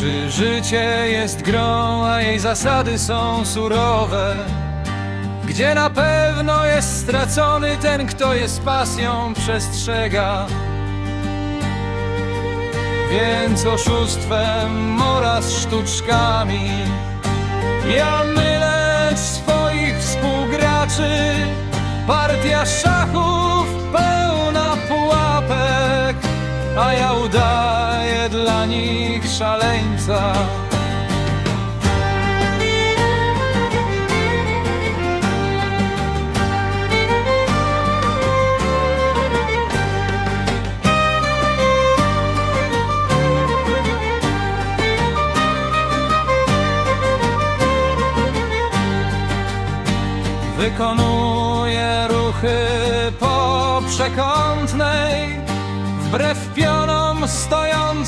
Czy życie jest grą, a jej zasady są surowe? Gdzie na pewno jest stracony ten, kto je z pasją przestrzega? Więc oszustwem oraz sztuczkami ja mylę swoich współgraczy Partia szachów pełna pułapek A ja udaję dla nich szaleńca. Wykonuję ruchy po przekątnej Wbrew pionom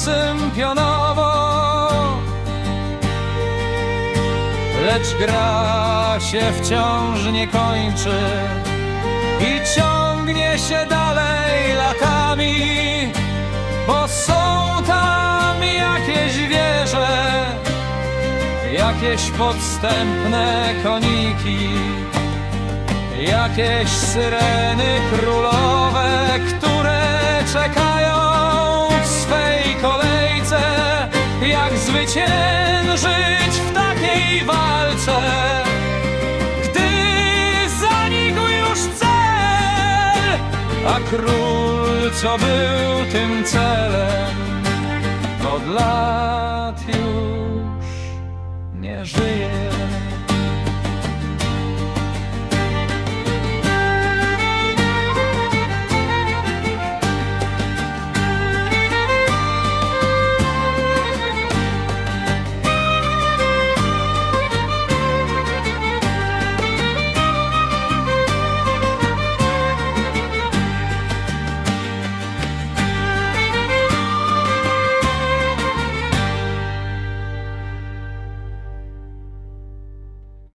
stojącym pionowo Lecz gra się wciąż nie kończy I ciągnie się dalej latami Bo są tam jakieś wieże Jakieś podstępne koniki Jakieś syreny królowe, które czekają zwyciężyć w takiej walce Gdy zanikł już cel A król, co był tym celem Od lat